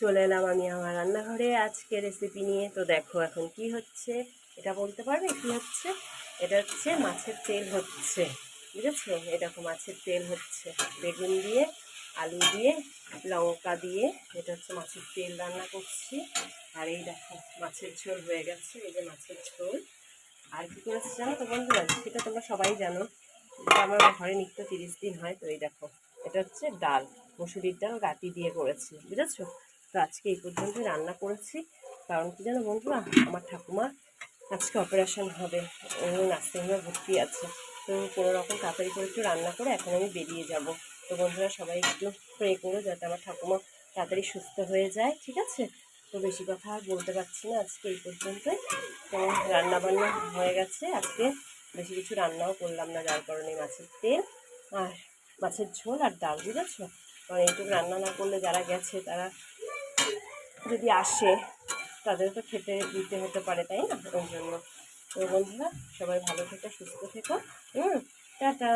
চলে এলাম আমি আমার রান্নাঘরে আজকে রেসিপি নিয়ে। তো দেখো এখন কি হচ্ছে, এটা বলতে পারবে কি হচ্ছে? এটা হচ্ছে মাছের তেল হচ্ছে, বুঝেছ? দেখো মাছের তেল হচ্ছে। বেগুন দিয়ে, আলু দিয়ে, লঙ্কা দিয়ে, এটা হচ্ছে মাছের তেল রান্না করছি। আর এই দেখো মাছের ঝোল হয়ে গেছে, এই যে মাছের ঝোল। আর কি করেছে জানো তো বন্ধুরা? সেটা তোমরা সবাই জানো। এটা আমার ঘরে নিত্য তিরিশ দিন হয়, তো এই দেখো। এটা হচ্ছে ডাল, মুসুরির ডাল গাটি দিয়ে করেছি, বুঝেছ? তো আজকে এই পর্যন্ত রান্না করেছি। কারণ কি জানো বন্ধুরা আমার ঠাকুমা আজকে অপারেশন হবে, ও নার্সিংহোমে ভর্তি আছে। তো কোনো রকম তাড়াতাড়ি করে একটু রান্না করে এখন আমি বেরিয়ে যাব। তো বন্ধুরা সবাই একটু প্রে করো যাতে আমার ঠাকুমা তাড়াতাড়ি সুস্থ হয়ে যায়, ঠিক আছে? তো বেশি কথা আর বলতে পারছি না আজকে এই পর্যন্তই। তো রান্না বান্না হয়ে গেছে আজকে। বেশি কিছু রান্নাও করলাম না, যার কারণে মাছের তেল আর মাছের ঝোল আর ডাল, বুঝেছ? কারণ এইটুকু রান্না না করলে যারা গেছে তারা যদি আসে, তাদের তো খেতে দিতে হতে পারে, তাই না? ওই জন্য। তো বন্ধুরা, সবাই ভালো থেকো, সুস্থ থেকো। হুম, টাটা।